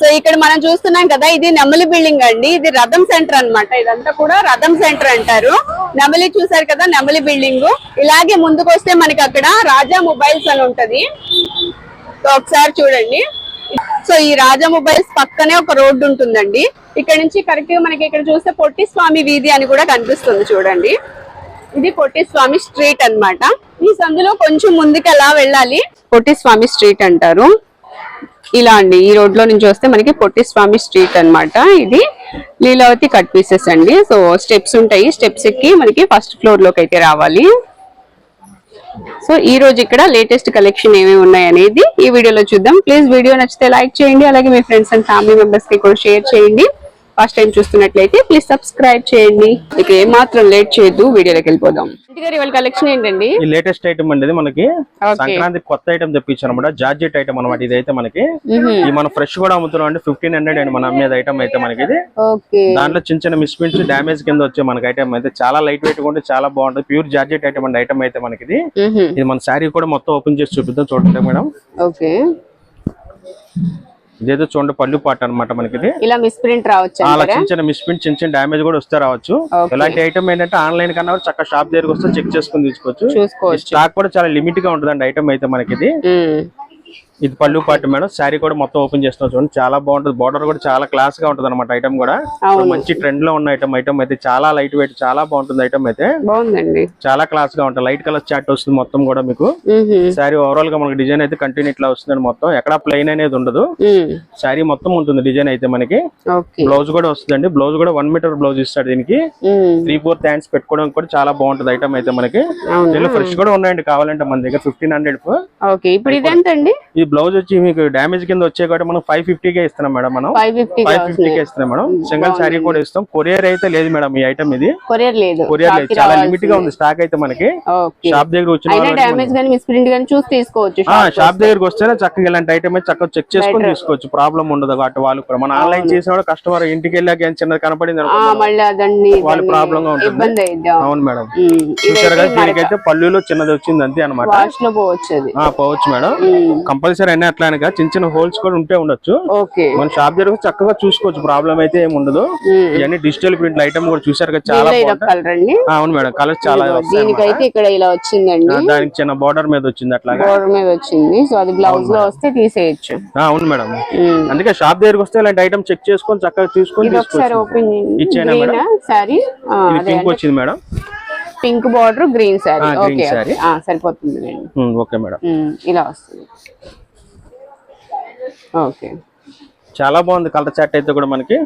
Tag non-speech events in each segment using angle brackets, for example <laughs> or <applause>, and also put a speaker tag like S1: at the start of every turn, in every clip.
S1: So ఇక్కడ మనం చూస్తున్నాం కదా ఇది నెమలి బిల్డింగ్ అండి. ఇది రథం సెంటర్ అన్నమాట. ఇదంతా కూడా రథం సెంటర్ అంటారు. నెమలి చూసారు కదా నెమలి బిల్డింగ్. ఇలాగే ముందుకు వస్తే మనకి అక్కడ రాజా మొబైల్స్ అని ఉంటది. సో ఒకసారి చూడండి. సో ఈ రాజా మొబైల్స్ పక్కనే ఒక రోడ్డు ఉంటుందండి. ఇక్కడ నుంచి కరెక్ట్గా మనకి ఇక్కడ చూస్తే పొట్టి స్వామి వీధి అని కూడా కనిపిస్తుంది చూడండి. ఇది పొట్టి స్వామి స్ట్రీట్ అన్నమాట. ఈ సందులో కొంచెం ముందుకు ఎలా వెళ్ళాలి? పొట్టి స్వామి స్ట్రీట్ అంటారు. ఇలా అండి ఈ రోడ్లో నుంచి వస్తే మనకి పొట్టి స్వామి స్ట్రీట్ అనమాట ఇది లీలావతి కట్ పీసెస్ అండి. సో స్టెప్స్ ఉంటాయి. స్టెప్స్ ఎక్కి మనకి ఫస్ట్ ఫ్లోర్లోకి అయితే రావాలి. సో ఈ రోజు ఇక్కడ లేటెస్ట్ కలెక్షన్ ఏమేమి ఉన్నాయి అనేది ఈ వీడియోలో చూద్దాం. ప్లీజ్ వీడియో నచ్చితే లైక్ చేయండి. అలాగే మీ ఫ్రెండ్స్ అండ్ ఫ్యామిలీ మెంబర్స్కి కూడా షేర్ చేయండి. ఫస్ట్ టైం చూస్తున్నట్లయితే ప్లీజ్ సబ్స్క్రైబ్ చేయండి. ఇక ఏమాత్రం లేట్ చేయొద్దు వీడియోలోకి వెళ్ళిపోదాం. ఇంటి గారి ఇవాళ కలెక్షన్ ఏంటండి?
S2: ఈ లేటెస్ట్ ఐటమ్ అండి ఇది మనకి. సంక్రాంతి కొత్త ఐటమ్ తెప్పించారు అనమాట జార్జెట్ ఐటమ్ అనమాట ఇది అయితే మనకి. ఈ మనం ఫ్రెష్ కూడా అమ్ముతున్నాం అంటే ఫిఫ్టీన్ హండ్రెడ్ అండి మన అమ్మేది ఐటమ్ అయితే మనకి ఇది.
S1: ఓకే
S2: దాంట్లో చిన్న చిన్న మిస్ప్రింట్స్ డామేజ్ కింద వచ్చే మనకి ఐటమ్ అయితే చాలా లైట్ వెయిట్ ఉంటే చాలా బాగుంటుంది. ప్యూర్ జార్జెట్ ఐటమ్ అండి ఐటమ్ అయితే మనకి ఇది. ఇది మన శారీ కూడా మొత్తం ఓపెన్ చేసి చూపిద్దాం చూడండి మేడం.
S1: ఓకే
S2: ఇదేదో చూడండి పళ్ళు పాట అనమాట మనకి
S1: ఇలా మిస్ప్రింట్ రావచ్చు
S2: అలా చిన్న చిన్న మిస్ప్రింట్ చిన్న చిన్న డామేజ్ కూడా వస్తే రావచ్చు. ఇలాంటి ఐటమ్ ఏంటంటే ఆన్లైన్ కన్నా చక్కగా షాప్ దగ్గరకు వస్తే చెక్ చేసుకుని తీసుకోవచ్చు. స్టాక్ కూడా చాలా లిమిట్గా ఉంటుందండి ఐటమ్ అయితే మనకి ఇది పళ్ళు పాటు మేడం. శారీ కూడా మొత్తం ఓపెన్ చేస్తున్నాం చూడండి. చాలా బాగుంటుంది. బార్డర్ కూడా చాలా క్లాస్గా ఉంటుంది అనమాట ఐటమ్ కూడా. మంచి ట్రెండ్లో ఉన్న ఐటమ్ ఐటమ్ అయితే చాలా లైట్ వెయిట్ చాలా బాగుంటుంది ఐటమ్ అయితే.
S1: బాగుందండి.
S2: చాలా క్లాస్గా ఉంటుంది లైట్ కలర్ చాట్ వస్తుంది మొత్తం కూడా మీకు. శారీ ఓవరాల్గా మనకి డిజైన్ అయితే కంటిన్యూ ఇట్లా వస్తుంది మొత్తం. ఎక్కడ ప్లెయిన్ అనేది ఉండదు. శారీ మొత్తం ఉంటుంది డిజైన్ అయితే మనకి. బ్లౌజ్ కూడా వస్తుందండి. బ్లౌజ్ కూడా వన్ మీటర్ బ్లౌజ్ ఇస్తాడు దీనికి. త్రీ ఫోర్ హ్యాండ్స్ పెట్టుకోవడానికి కూడా చాలా బాగుంటుంది ఐటమ్ అయితే మనకి. ఫ్రెష్ కూడా ఉన్నాయండి కావాలంటే మన దగ్గర ఫిఫ్టీన్ హండ్రెడ్
S1: ఇప్పుడు ఇదెంతండి?
S2: ఈ బ్లౌజ్ వచ్చి మీకు డామేజ్ కింద వచ్చే కాబట్టి మనం ఫైవ్ ఫిఫ్టీ కే ఇస్తున్నాం మేడం మనం.
S1: Five fifty
S2: five fifty K ఇస్తున్నాం మేడం. సింగిల్ శారీ కూడా ఇస్తాం. కొరియర్ అయితే లేదు మేడం ఈ ఐటమ్ ఇది.
S1: కొరియర్ లేదు.
S2: కొరియర్ లేదు. చాలా. లిమిట్గా ఉంది స్టాక్ అయితే మనకి. షాప్ దగ్గర వచ్చిన
S1: చూసి తీసుకోవచ్చు.
S2: ఆ, షాప్ దగ్గరకు వస్తేనే చక్కగా ఇలాంటి ఐటమ్ చక్కగా చెక్ చేసుకొని తీసుకోవచ్చు. ప్రాబ్లం ఉండదు కాబట్టి వాళ్ళు కూడా. మన ఆన్లైన్ చేసిన కస్టమర్ ఇంటికి వెళ్ళాక ఏం చిన్నది కనపడింది వాళ్ళ ప్రాబ్లం గా ఉంటుంది. అవును. మేడం.
S1: ఉమ్.
S2: చూసారు కదా దీనికైతే పళ్ళులో చిన్నది వచ్చింది అంతే అనమాట
S1: పోవచ్చు
S2: మేడం.
S1: ఉమ్.
S2: కంపల్సరీ అన్ని అట్లా అనగా చిన్న చిన్న హోల్స్ కూడా ఉంటే ఉండొచ్చు.
S1: ఓకే.
S2: మన షాప్ దగ్గర చక్కగా చూసుకోవచ్చు ప్రాబ్లం అయితే ఏమి ఉండదు. ఇవన్నీ డిజిటల్ ప్రింట్ ఐటమ్ కూడా చూసారు కదా చాలా
S1: కలర్
S2: అవును మేడం కలర్స్ చాలా.
S1: దీనికైతే ఇక్కడ ఇలా వచ్చిందండి.
S2: దానికి చిన్న బార్డర్ మీద వచ్చింది అట్లాగా.
S1: బోర్డర్ మీద వచ్చింది. సో అది బ్లౌజ్లో వస్తే తీసేయచ్చు.
S2: అవును మేడం. అందుకే షాప్ దగ్గరకు వస్తే ఇలాంటి ఐటమ్ చెక్ చేసుకొని చక్కగా తీసుకొని ఇచ్చేనా
S1: సారీ?
S2: పింక్ వచ్చింది madam.
S1: Pink border green sari. Okay. సరిపోతుంది
S2: ఓకే మేడం.
S1: ఇలా వస్తుంది. ఓకే.
S2: చాలా బాగుంది కలర్ చాట్ అయితే కూడా మనకి.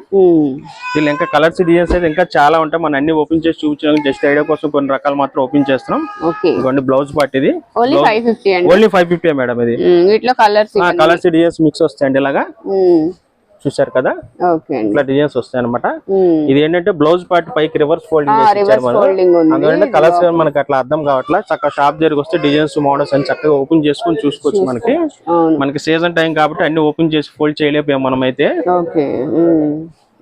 S2: దీనిలో ఇంకా కలర్స్ డిజైన్స్ అయితే ఇంకా చాలా ఉంటాయి. మనం అన్ని ఓపెన్ చేసి చూపించడం జస్ట్ ఐడియా కోసం కొన్ని రకాలు మాత్రం ఓపెన్ చేస్తున్నాం. ఇదిగోండి బ్లౌజ్ పార్ట్ ఇది.
S1: ఓన్లీ ఫైవ్ ఫిఫ్టీ
S2: మేడం ఇది.
S1: కలర్స్
S2: కలర్స్ డిజైన్స్ మిక్స్ వస్తాయండి ఇలాగా. చూసారు కదా? ఇట్లా డిజైన్స్ వస్తాయి అనమాట. ఇది ఏంటంటే బ్లౌజ్ పార్ట్ పైకి రివర్స్ ఫోల్డింగ్ అందువల్ల కలర్స్ మనకి అట్లా అర్థం కావట్లా. చక్కగా షాప్ దగ్గరికి వస్తే డిజైన్స్ మోడల్స్ అని చక్కగా ఓపెన్ చేసుకొని చూసుకోవచ్చు మనకి. మనకి సీజన్ టైం కాబట్టి అన్ని ఓపెన్ చేసి ఫోల్డ్ చేయలేకపోయాం మనం అయితే.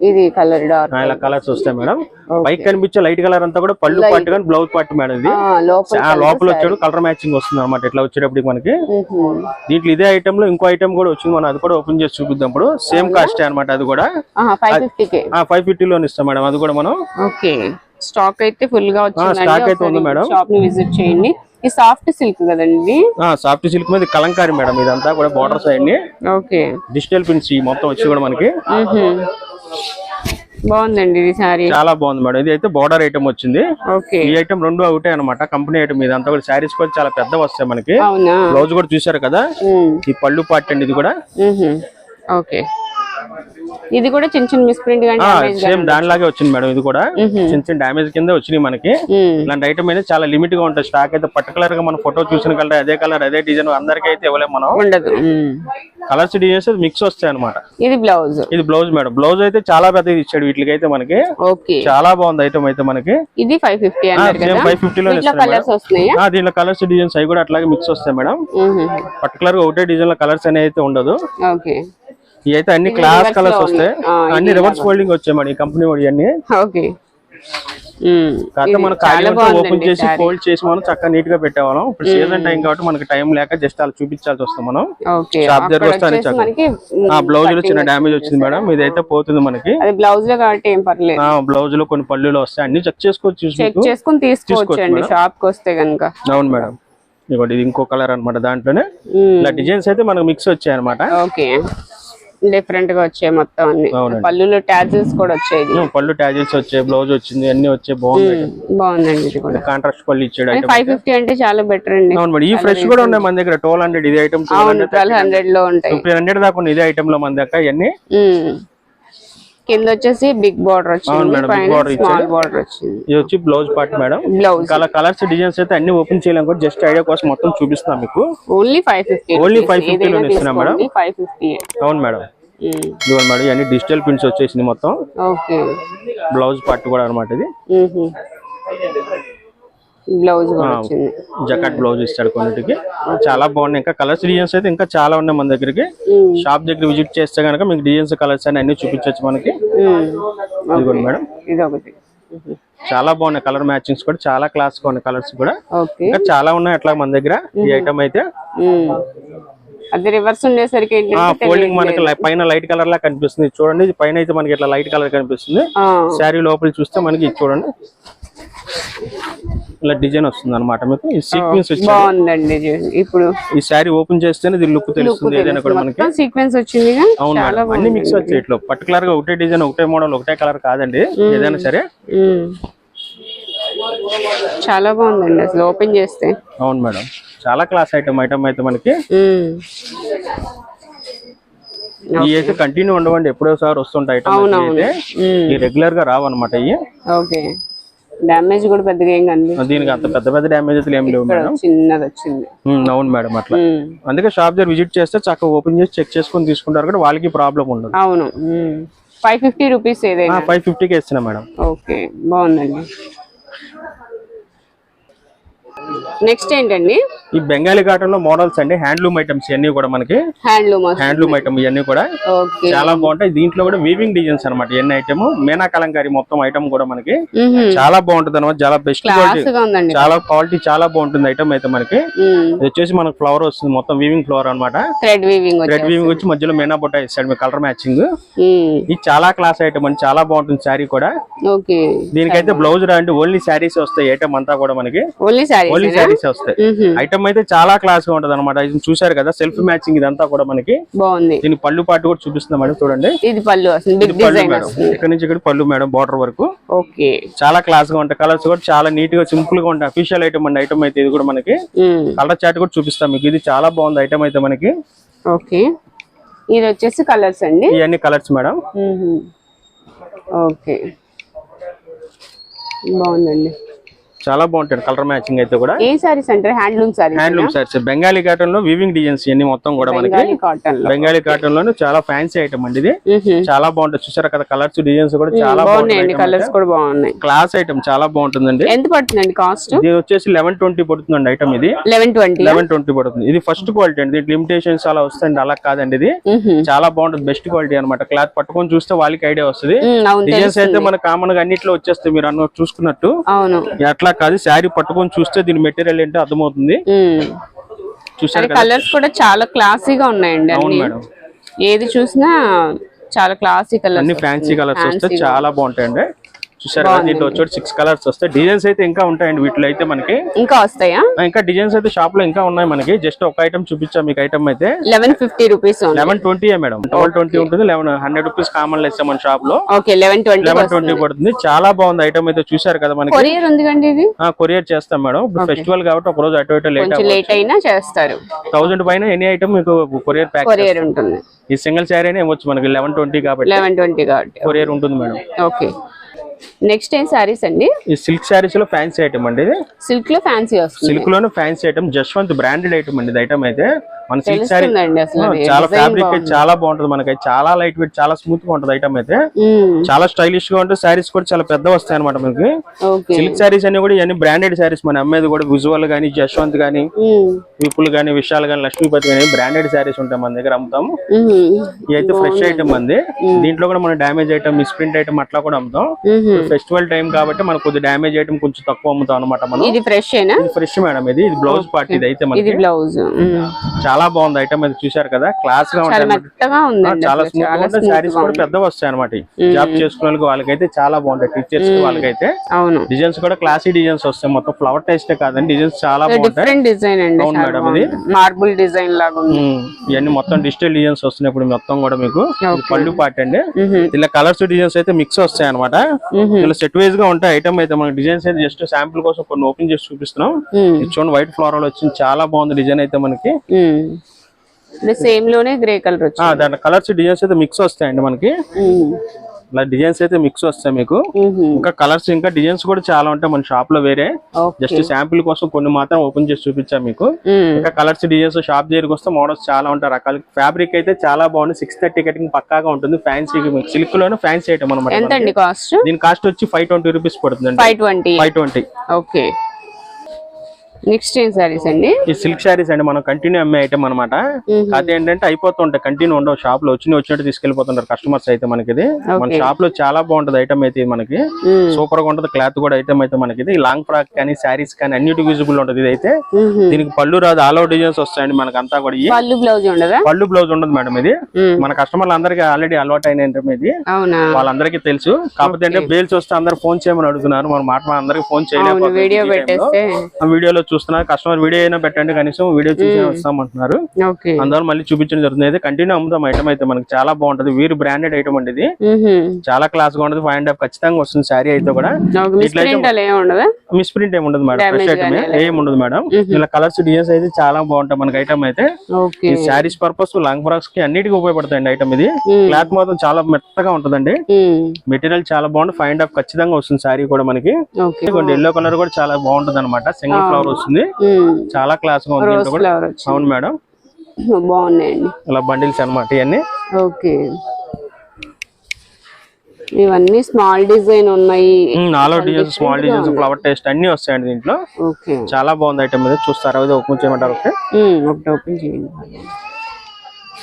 S1: ఇది కలర్ డార్క్
S2: ఇలా కలర్స్ వస్తాయి మేడం. పైకి కనిపించే లైట్ కలర్ అంతా కూడా పళ్ళు పార్ట్ కానీ బ్లౌజ్ పార్ట్ మేడం ఇది.
S1: లోపల
S2: ఆ, లోపల వచ్చాడు కలర్ మ్యాచింగ్ వస్తుంది అనమాట ఇట్లా వచ్చేటప్పటికి మనకి. దీంట్లో ఇదే ఐటమ్లో ఇంకో ఐటమ్ కూడా వచ్చింది మనం అది కూడా ఓపెన్ చేసి చూపిద్దాం ఇప్పుడు. సేమ్ కాస్ట్ అనమాట అది కూడా.
S1: ఫైవ్ ఫిఫ్టీ
S2: లోన్ ఇస్తాం మేడం అది కూడా మనం.
S1: ఓకే. స్టాక్ అయితే ఫుల్గా
S2: stock అయితే ఉంది మేడం.
S1: షాప్ని విజిట్ చేయండి. ఈ సాఫ్ట్ సిల్క్ కదండి?
S2: సాఫ్ట్ సిల్క్ మీద కలంకారీ మేడం ఇదంతా కూడా బార్డర్స్ అయ్యండి.
S1: ఓకే.
S2: డిజిటల్ ఈ మొత్తం వచ్చి కూడా మనకి.
S1: బాగుందండి ఇది సారీ
S2: చాలా బాగుంది మేడం. ఇది అయితే బార్డర్ ఐటమ్ వచ్చింది.
S1: ఓకే.
S2: ఈ ఐటమ్ రెండు ఒకటే అనమాట కంపెనీ ఐటమ్ ఇదంతా కూడా శారీస్ కూడా చాలా పెద్ద వస్తాయి మనకి. బ్లౌజ్ కూడా చూసారు కదా. ఈ పళ్ళు పార్ట్ అండి ఇది కూడా.
S1: ఓకే. ఇది కూడా చిన్న చిన్న మిస్ప్రింట్
S2: సేమ్ దానిలాగే వచ్చింది మేడం ఇది కూడా చిన్న చిన్న డామేజ్ కింద వచ్చినాయి మనకి. ఇలాంటి ఐటమ్ అయితే చాలా లిమిట్గా ఉంటుంది స్టాక్ అయితే పర్టికులర్గా మన ఫోటో చూసిన కలర్ అదే కలర్ అదే డిజైన్ అందరికీ అయితే ఇవ్వలేము మనం.
S1: ఉండదు.
S2: కలర్స్ డిజైన్స్ మిక్స్ వస్తాయి అనమాట
S1: ఇది బ్లౌజ్
S2: ఇది బ్లౌజ్ మేడం. బ్లౌజ్ అయితే చాలా పెద్దది ఇచ్చాడు వీటికి అయితే మనకి చాలా బాగుంది ఐటమ్ అయితే మనకి.
S1: ఇది ఫైవ్ ఫిఫ్టీ
S2: ఫైవ్ ఫిఫ్టీ లో
S1: ఇట్లా కలర్స్
S2: డిజైన్స్ అవి కూడా అట్లాగే మిక్స్ వస్తాయి మేడం. పర్టికులర్గా ఒకటే డిజైన్లో కలర్స్ అనేది అయితే ఉండదు.
S1: ఓకే
S2: ఇవి అయితే అన్ని క్లాస్ కలర్స్ వస్తాయి అన్ని రివర్స్ ఫోల్డింగ్ వచ్చాయి మేడం ఈ కంపెనీ అన్ని.
S1: ఓకే.
S2: మనం ఓపెన్ చేసి. ఫోల్డ్ చేసి మనం చక్కగా నీట్గా పెట్టేవాళ్ళం. ఇప్పుడు సీజన్ టైం కాబట్టి మనకి టైం లేక జస్ట్ అలా చూపించాల్సి వస్తుంది మనం.
S1: ఓకే.
S2: షాప్ దగ్గర వస్తానే ఆ బ్లౌజ్లో చిన్న డ్యామేజ్ వచ్చింది మేడం. ఇదైతే పోతుంది మనకి.
S1: అది బ్లౌజ్లో కాబట్టి ఏం పర్లేదు.
S2: ఆ బ్లౌజ్లో కొన్ని పళ్ళులు వస్తాయి. అన్ని చెక్ చేసుకోవచ్చు చూసి
S1: చెక్. చేసుకుని తీసుకోవచ్చు. షాప్కి వస్తే గనుక.
S2: అవును మేడం. ఇది ఇంకో కలర్ అన్నమాట దాంట్లోనే. ఇలా డిజైన్స్ అయితే మనకు మిక్స్ వచ్చాయి అనమాట
S1: ఓకే. డిఫరెంట్గా వచ్చాయి మొత్తం అన్ని. పళ్ళులో ట్యాజెస్ కూడా వచ్చాయి
S2: పళ్ళు ట్యాజెస్ వచ్చాయి బ్లౌజ్ వచ్చింది అన్ని వచ్చాయి బాగుంది
S1: బాగుందండి ఇది కూడా.
S2: కాంట్రాస్ట్ పళ్ళు ఇచ్చాడు
S1: ఫైవ్ ఫిఫ్టీ అంటే చాలా బెటర్ అండి.
S2: అవును ఈ ఫ్రెష్ కూడా ఉన్నాయి మన దగ్గర ట్వెల్వ్ హండ్రెడ్ ఇది ఐటమ్
S1: ట్వెల్వ్ హండ్రెడ్లో ఉంటాయి.
S2: ఫిఫ్టీన్ హండ్రెడ్ దాకా ఇదే ఐటమ్లో మన దగ్గర ఇవన్నీ.
S1: కింద వచ్చేసి బిగ్ బార్డర్
S2: అవును
S1: వచ్చింది స్మాల్. బార్డర్
S2: ఇది వచ్చి blouse part madam.
S1: Blouse.
S2: Colour colours designs అయితే అన్ని ఓపెన్ చేయలేం కూడా జస్ట్ ఐడియా కోసం మొత్తం చూపిస్తాం మీకు.
S1: ఓన్లీ ఫైవ్ ఫిఫ్టీ
S2: Only 550 లోనే ఇస్తున్నాం మేడం.
S1: Five fifty.
S2: అవును మేడం. ఇదిగోండి మేడం ఇవన్నీ డిజిటల్ ప్రింట్స్ వచ్చేసింది మొత్తం. బ్లౌజ్ పార్ట్ కూడా అనమాట ఇది.
S1: బ్లౌజ్
S2: జకాట్ బ్లౌజ్ ఇస్తాడు కొన్నిటికి. చాలా బాగున్నాయి. ఇంకా కలర్స్ డిజైన్స్ అయితే ఇంకా చాలా ఉన్నాయి మన దగ్గరికి. షాప్ దగ్గర విజిట్ చేస్తే కనుక మీకు డిజైన్స్ కలర్స్ అని అన్ని చూపించవచ్చు మనకి. మేడం. చాలా బాగున్నాయి కలర్ మ్యాచింగ్స్ కూడా. చాలా క్లాస్గా ఉన్నాయి కలర్స్ కూడా. ఇంకా చాలా ఉన్నాయి అట్లా మన దగ్గర. ఈ ఐటమ్ అయితే.
S1: ఉమ్. అది రివర్స్ ఉండేసరికి ఏంటంటే
S2: ఫోల్డింగ్ మనకి పైన లైట్ కలర్ లా కనిపిస్తుంది. చూడండి పైన అయితే మనకి ఇట్లా లైట్ కలర్ కనిపిస్తుంది. శారీ లోపల చూస్తే మనకి చూడండి. ఇలా డిజైన్ వస్తుంది అనమాట మీకు. ఈ సీక్వెన్స్ వచ్చి
S1: బాగుందండి ఇది. ఇప్పుడు
S2: ఈ శారీ ఓపెన్ చేస్తేనే ఇది లుక్ తెలుస్తుంది ఏదైనా కూడా మనకి.
S1: సీక్వెన్స్ వచ్చింది
S2: అవును మేడం అన్ని మిక్స్ వచ్చాయి ఇట్లా. పర్టికులర్గా ఒకటే డిజైన్ ఒకటే మోడల్ ఒకటే కలర్ కాదండి. ఏదైనా సరే.
S1: చాలా బాగుందండి అసలు ఓపెన్ చేస్తే.
S2: అవును మేడం. చాలా క్లాస్ ఐటమ్ ఐటమ్ అయితే మనకి. ఈ అయితే కంటిన్యూ ఉండవండి. ఎప్పుడో సార్ వస్తుంటాయి. ఈ రెగ్యులర్గా రావన్నమాట ఇవి.
S1: ఓకే. డ్యామేజ్ కూడా పెద్దగా ఏం కనిపి
S2: దీనికి అంత పెద్ద పెద్ద డ్యామేజ్ అయితే ఏం లేవు మేడం.
S1: చిన్నది వచ్చింది.
S2: అవును మేడం అట్లా. అందుకే షాప్ దగ్గర విజిట్ చేస్తే చక్కగా ఓపెన్ చేసి చెక్ చేసుకొని తీసుకుంటారు కూడా వాళ్ళకి ప్రాబ్లం ఉండదు.
S1: అవును ఫైవ్ ఫిఫ్టీ రూపీస్ ఏదైనా?
S2: ఫైవ్ ఫిఫ్టీకి ఇస్తున్నా మేడం.
S1: ఓకే బాగుందండి. నెక్స్ట్ ఏంటండి?
S2: ఈ బెంగాలీ కాటన్లో మోడల్స్ అండి. హ్యాండ్లూమ్ ఐటమ్స్ ఇవన్నీ కూడా మనకి.
S1: హ్యాండ్లూమ్
S2: హ్యాండ్లూమ్ ఐటమ్ ఇవన్నీ కూడా చాలా బాగుంటాయి. దీంట్లో కూడా వీవింగ్ డిజైన్స్ అనమాట ఎన్ని ఐటమ్. మీనా కలంకారీ మొత్తం ఐటమ్ కూడా మనకి చాలా బాగుంటుంది అనమాట చాలా బెస్ట్ క్వాలిటీ చాలా క్వాలిటీ చాలా బాగుంటుంది ఐటమ్ అయితే మనకి. ఇది వచ్చేసి మనకి ఫ్లవర్ వస్తుంది. మొత్తం వీవింగ్ ఫ్లవర్ అన్నమాట.
S1: థ్రెడ్ వీవింగ్
S2: రెడ్ వీవింగ్ వచ్చి మధ్యలో మీనా బొట్ట ఇస్తాడు మీ కలర్ మ్యాచింగ్ ఇది చాలా క్లాస్ ఐటమ్ అండి. చాలా బాగుంటుంది శారీ కూడా. దీనికైతే బ్లౌజ్ రాండి ఓన్లీ శారీస్ వస్తాయి. ఐటమ్ అంతా కూడా మనకి.
S1: ఓన్లీ
S2: ఓన్లీ శారీస్ వస్తాయి. ఐటమ్ అయితే చాలా క్లాస్గా ఉంటది అనమాట చూసారు కదా సెల్ఫ్ మ్యాచింగ్ ఇదంతా కూడా మనకి.
S1: బాగుంది.
S2: దీని పళ్ళు పాటు కూడా చూపిస్తున్నా మేడం చూడండి.
S1: ఇది పళ్ళు
S2: ఇక్కడ నుంచి ఇక్కడ పళ్ళు మేడం బార్డర్ వరకు.
S1: ఓకే.
S2: చాలా క్లాస్గా ఉంటాయి. కలర్స్ కూడా చాలా నీట్గా సింపుల్గా ఉంటాయి. అఫీషియల్ ఐటమ్ అండి ఐటమ్ అయితే ఇది కూడా మనకి. కలర్ చాట్ కూడా చూపిస్తాం మీకు. ఇది చాలా బాగుంది ఐటమ్ అయితే మనకి.
S1: ఓకే. ఇది వచ్చేసి కలర్స్ అండి?
S2: ఇవన్నీ కలర్స్ మేడం.
S1: ఓకే. బాగుందండి.
S2: చాలా బాగుంటాయి కలర్ మ్యాచింగ్ అయితే కూడా.
S1: ఏ సారీస్ అంటారు హ్యాండ్లూమ్ సారీస్
S2: హ్యాండ్లూమ్ సారీస్. బెంగాలీ కాటన్లో వివింగ్ డిజైన్స్ ఇవన్నీ మొత్తం కూడా మనకి
S1: బెంగాలీ కాటన్.
S2: లోనే చాలా ఫ్యాన్సీ ఐటమ్ అండి ఇది. చాలా బాగుంటుంది చూసారా కదా కలర్స్ డిజైన్స్ కూడా చాలా బాగున్నాయి
S1: కలర్స్ కూడా బాగున్నాయి.
S2: క్లాస్ ఐటమ్ చాలా బాగుంటుందండి.
S1: ఎంత పడుతుందండి కాస్ట్
S2: ఇది వచ్చేసి లెవెన్ ట్వంటీ పడుతుందండి ఐటమ్ ఇది.
S1: లెవెన్ ట్వంటీ
S2: లెవెన్ ట్వంటీ పడుతుంది. ఇది ఫస్ట్ క్వాలిటీ అండి. లిమిటేషన్స్ అలా వస్తాయండి. అలా కాదండి ఇది. చాలా బాగుంటుంది. బెస్ట్ క్వాలిటీ అన్నమాట. క్లాత్ పట్టుకొని చూస్తే వాళ్ళకి ఐడియా వస్తుంది. డిజైన్స్ అయితే మన కామన్గా అన్నిట్లో వచ్చేస్తాయి మీరు అన్న చూసుకున్నట్టు.
S1: అవును.
S2: అట్లా కాదు శారీ పట్టుకొని చూస్తే దీని మెటీరియల్ ఏంటో అర్థమవుతుంది. చూసారు
S1: కలర్స్ కూడా చాలా క్లాసీగా ఉన్నాయండి
S2: అవును మేడం.
S1: ఏది చూసినా చాలా క్లాసీ కలర్స్
S2: అన్ని ఫ్యాన్సీ కలర్స్ వస్తాయి చాలా బాగుంటాయండి. చూసారు కదా దీంట్లో వచ్చి సిక్స్ కలర్స్ వస్తాయి డిజైన్స్ అయితే ఇంకా ఉంటాయండి వీటిలో అయితే మనకి.
S1: ఇంకా వస్తాయా?
S2: ఇంకా డిజైన్స్ అయితే షాప్లో ఇంకా ఉన్నాయి మనకి. జస్ట్ ఒక ఐటమ్ చూపించాం మీకు ఐటమ్ అయితే.
S1: Eleven fifty rupees
S2: eleven twenty madam. Twelve twenty ఉంటుంది లెవెన్ హండ్రెడ్ రూపీస్ కామన్ ఇస్తాం మన
S1: షాప్లో. లెవెన్ ట్వంటీ
S2: పడుతుంది. చాలా బాగుంది ఐటమ్ అయితే చూసారు కదా మనకి.
S1: కొరియర్ ఉంది కండి ఇది
S2: కొరియర్ చేస్తాం మేడం. ఇప్పుడు ఫెస్టివల్ కాబట్టి ఒక రోజు అటు ఇటు లేట్
S1: లేట్ అయినా చేస్తారు.
S2: థౌసండ్ పైన ఎనీ ఐటమ్ మీకు కొరియర్ ప్యాక్
S1: కొరియర్ ఉంటుంది.
S2: ఈ సింగిల్ శారీ అయినా ఇవ్వచ్చు మనకి. లెవెన్ ట్వంటీ కాబట్టి.
S1: లెవెన్ ట్వంటీ కాబట్టి.
S2: కొరియర్ ఉంటుంది మేడం.
S1: ఓకే నెక్స్ట్ ఏం సారీస్ అండి?
S2: ఈ సిల్క్ శారీస్లో ఫ్యాన్సీ ఐటమ్ అండి ఇది.
S1: సిల్క్లో ఫ్యాన్సీ వస్తుంది.
S2: సిల్క్లోనే fancy item Jaswant branded item అండి ఇది ఐటమ్ అయితే. మన సిల్క్ శారీ. చాలా ఫ్యాబ్రిక్ చాలా బాగుంటుంది మనకి చాలా లైట్ వెయిట్ చాలా స్మూత్గా ఉంటుంది ఐటమ్ అయితే. చాలా స్టైలిష్గా ఉంటుంది శారీస్ కూడా చాలా పెద్ద వస్తాయి అనమాట మనకి సిల్క్ శారీస్ అన్ని కూడా ఇవన్నీ బ్రాండెడ్ శారీస్ మన అమ్మేది కూడా విజువల్ గానీ జశ్వంత్ గానీ. విపుల్ గానీ విశాల్ గానీ లక్ష్మీపతి గానీ బ్రాండెడ్ శారీస్ ఉంటాయి మన దగ్గర అమ్ముతాం
S1: మ్మ్.
S2: ఇవి అయితే ఫ్రెష్ ఐటమ్ అంది దీంట్లో కూడా మన డామేజ్ ఐటమ్ మిస్ప్రింట్ ఐటమ్ అట్లా కూడా అమ్ముతాం.
S1: మ్మ్.
S2: ఫెస్టివల్ టైం కాబట్టి మనకు కొద్ది డ్యామేజ్ ఐటమ్ కొంచెం తక్కువ అమ్ముతాం అనమాట మనం.
S1: ఫ్రెష్
S2: ఫ్రెష్ మేడం ఇది. ఇది బ్లౌజ్ పార్ట్ ఇది అయితే మనకి.
S1: బ్లౌజ్
S2: చాలా బాగుంది ఐటమ్ అది చూశారు కదా? క్లాస్గా
S1: చాలా
S2: ఉంటాయి చాలా స్మూత్
S1: చాలా
S2: శారీస్ కూడా పెద్దవి వస్తాయి అనమాట జాబ్ చేసుకునే వాళ్ళకి వాళ్ళకైతే చాలా బాగుంటాయి. టీచర్స్ వాళ్ళకైతే
S1: అవును.
S2: డిజైన్స్ కూడా క్లాసీ డిజైన్స్ వస్తాయి. మొత్తం ఫ్లవర్ టేస్ట్ కాదండి. డిజైన్స్ చాలా బాగుంటాయి.
S1: డిఫరెంట్ డిజైన్ అండి
S2: అవును మేడం ఇది.
S1: మార్బుల్ డిజైన్ లాగా
S2: ఇవన్నీ మొత్తం డిజిటల్ డిజైన్స్ వస్తున్నాయి. ఇప్పుడు మొత్తం కూడా మీకు. పళ్ళు అండి.
S1: మ్హూ.
S2: ఇలా కలర్స్ డిజైన్స్ అయితే మిక్స్ వస్తాయి అనమాట. ఇలా సెట్ వైజ్గా ఉంటాయి ఐటమ్ అయితే. మనకి డిజైన్స్ అయితే జస్ట్ శాంపుల్ కోసం కొన్ని ఓపెన్ చేసి చూపిస్తున్నాం. చూడండి వైట్ ఫ్లోరల్ వచ్చింది. చాలా బాగుంది డిజైన్ అయితే మనకి.
S1: అంటే సేమ్లోనే గ్రే కలర్ వచ్చింది.
S2: దాంట్లో కలర్స్ డిజైన్స్ అయితే మిక్స్ వస్తాయండి మనకి. ఇలా డిజైన్స్ అయితే మిక్స్ వస్తాయి మీకు. ఇంకా కలర్స్ ఇంకా డిజైన్స్ కూడా చాలా ఉంటాయి మన షాప్లో వేరే. జస్ట్ శాంపుల్ కోసం కొన్ని మాత్రం ఓపెన్ చేసి చూపించాం మీకు. ఇంకా కలర్స్ డిజైన్స్ షాప్ దగ్గరికి వస్తే మోడల్స్ చాలా ఉంటాయి రకాల ఫ్యాబ్రిక్ అయితే చాలా బాగుంది. సిక్స్ థర్టీ కటింగ్ పక్కాగా ఉంటుంది. ఫ్యాన్సీ సిల్క్లోనే ఫ్యాన్సీ ఐటమ్ అనమాట దీని కాస్ట్ వచ్చి ఫైవ్ ట్వంటీ రూపీస్ పడుతుంది
S1: five twenty
S2: five twenty
S1: okay. Next ఏం సారీస్ అండి.
S2: ఈ సిల్క్ శారీస్ అండి మనం కంటిన్యూ అమ్మే ఐటమ్ అనమాట కాకపోతే ఏంటంటే అయిపోతుంటాయి కంటిన్యూ ఉండవు. షాప్లో వచ్చిన వచ్చినట్టు తీసుకెళ్ళిపోతుంటారు కస్టమర్స్ అయితే మనకి మన షాప్లో చాలా బాగుంటది ఐటమ్ అయితే మనకి. సూపర్గా ఉంటది క్లాత్ కూడా ఐటమ్ అయితే మనకి లాంగ్ ఫ్రాక్ కానీ శారీస్ కానీ అన్నిటి విజిబుల్ ఉంటది ఇది అయితే. దీనికి పళ్ళు రాదు ఆల్ అవుట్ డిజైన్స్ వస్తాయండి మనకి అంతా కూడా.
S1: పళ్ళు బ్లౌజ్ ఉండదా?
S2: పళ్ళు బ్లౌజ్ ఉండదు మేడం ఇది. మన కస్టమర్లు అందరికి ఆల్రెడీ అలవాటు అయిన ఐటమ్ ఇది వాళ్ళందరికీ తెలుసు. కాకపోతే బేల్స్ వస్తే అందరు ఫోన్ చేయమని అడుగుతున్నారు. మన మాట అందరికి ఫోన్ ఆ వీడియోలో చూస్తున్నారు కస్టమర్ వీడియో అయినా పెట్టండి కనీసం వీడియో చూసి వస్తామంటున్నారు.
S1: ఓకే.
S2: అందువల్ల మళ్ళీ చూపించడం జరుగుతుంది. అయితే కంటిన్యూ అమ్ముతాం ఐటమ్ అయితే మనకి చాలా బాగుంటది. వీరు బ్రాండెడ్ ఐటమ్ అండి ఇది. చాలా క్లాస్గా ఉంటది. ఫైవ్ అండ్ హాఫ్ ఖచ్చితంగా వస్తుంది శారీ అయితే కూడా.
S1: మిస్ ప్రింట్ ఏమి ఉండదా?
S2: మిస్ ప్రింట్ ఏమి ఉండదు మేడం. ఫ్రెష్ ఐటమ్ ఏం. ఉండదు మేడం. ఇలా కలర్స్ డిజైన్స్ అయితే చాలా బాగుంటాయి మనకి ఐటమ్ అయితే. ఈ శారీస్ పర్పస్ లాంగ్ ఫ్రాక్స్కి అన్నిటికీ ఉపయోగపడతాయండి ఐటమ్ ఇది. క్లాత్ మాత్రం చాలా మెత్తగా ఉంటదండి. మెటీరియల్ చాలా బాగుంది ఫైవ్ అండ్ హాఫ్ ఖచ్చితంగా వస్తుంది శారీ కూడా మనకి. ఎల్లో కలర్ కూడా చాలా బాగుంటది అనమాట సింగిల్ ఫ్లవర్ వస్తుంది. చాలా క్లాస్గా ఉంది అవును మేడం.
S1: బాగున్నాయండి.
S2: ఇలా బండిల్స్ అనమాట ఇవన్నీ
S1: ఓకే. ఇవన్నీ స్మాల్ డిజైన్ ఉన్నాయి.
S2: నాలో designs small designs flower taste అన్ని వస్తాయండి దీంట్లో.
S1: ఓకే.
S2: చాలా బాగుంది ఐటమ్ మీద చూస్తారా? ఓపెన్ చేయమంటారు? ఓకే.
S1: మ్మ్. ఒకటి ఓపెన్ చేయండి.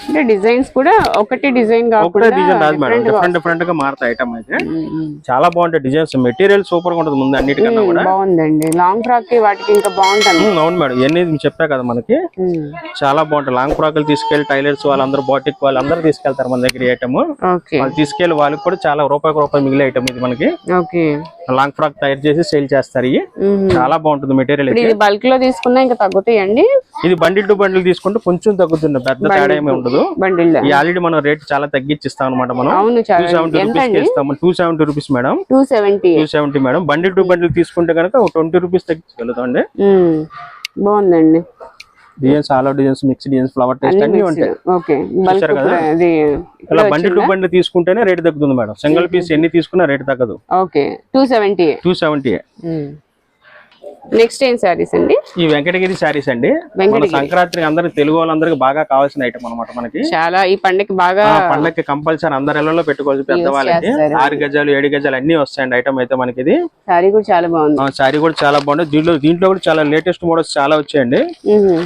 S1: అంటే డిజైన్స్ కూడా ఒకటి డిజైన్
S2: డిఫరెంట్ డిఫరెంట్గా మారుతాయి ఐటమ్ అయితే. చాలా బాగుంటాయి డిజైన్స్. మెటీరియల్ సూపర్గా ఉంటుంది ముందు అన్నిటికన్నా కూడా.
S1: బాగుందండి. లాంగ్ ఫ్రాక్ వాటికి ఇంకా బాగుంటుంది.
S2: అవును మేడం. ఇవన్నీ మీకు చెప్పా కదా మనకి. చాలా బాగుంటాయి. లాంగ్ ఫ్రాకులు తీసుకెళ్ళి టైలర్స్ వాళ్ళందరూ బాటిక్ వాళ్ళందరూ తీసుకెళ్తారు మన దగ్గర ఐటమ్ వాళ్ళు తీసుకెళ్ళి వాళ్ళకి కూడా చాలా రూపాయికి రూపాయి మిగిలే ఐటమ్ ఇది మనకి. లాంగ్ ఫ్రాక్ తయారు చేసి సేల్ చేస్తారు ఇవి. చాలా బాగుంటుంది మెటీరియల్
S1: ఇది బల్క్లో తీసుకున్నా ఇంకా తగ్గుతాయండి?
S2: ఇది బండిల్ టు బండిల్ తీసుకుంటే కొంచెం తగ్గుతుంది. పెద్ద తేడా ఏమీ ఉండదు.
S1: బండిల్
S2: ఈ ఆల్రెడీ మనం రేట్ చాలా తగ్గించిస్తాం అనమాట మనం. టూ సెవెంటీ రూపీస్ ఇస్తాము two seventy rupees madam.
S1: Two seventy
S2: two seventy madam. Bundle to bundle తీసుకుంటే కనుక ట్వంటీ రూపీస్ తగ్గించగలుగుతాం అండి
S1: బాగుందండి.
S2: Designs all designs mix designs flower taste అన్ని ఉంటాయి. చూసారు కదా? ఇలా బండి టు బండి తీసుకుంటేనే రేట్ తగ్గుతుంది మేడం. సింగిల్ పీస్ ఎన్ని తీసుకున్నా రేట్ తగ్గదు.
S1: Okay. Two seventy
S2: two seventy
S1: next ఏం సారీస్ అండి?
S2: ఈ వెంకటగిరి శారీస్ అండి. సంక్రాంతికి అందరికి తెలుగు వాళ్ళందరికీ బాగా కావాల్సిన ఐటమ్ అనమాట మనకి.
S1: చాలా ఈ పండగకి బాగా
S2: పండగకి కంపల్సరీ అందరి ఇళ్ళలో పెట్టుకోవచ్చు పెద్దవాళ్ళకి. ఆరు గజాలు ఏడు గజాలు అన్ని వస్తాయండి ఐటమ్ అయితే మనకి ఇది
S1: సారీ కూడా చాలా బాగుంది.
S2: శారీ కూడా చాలా బాగుంది. దీంట్లో దీంట్లో కూడా చాలా లేటెస్ట్ మోడల్స్ చాలా వచ్చాయండి.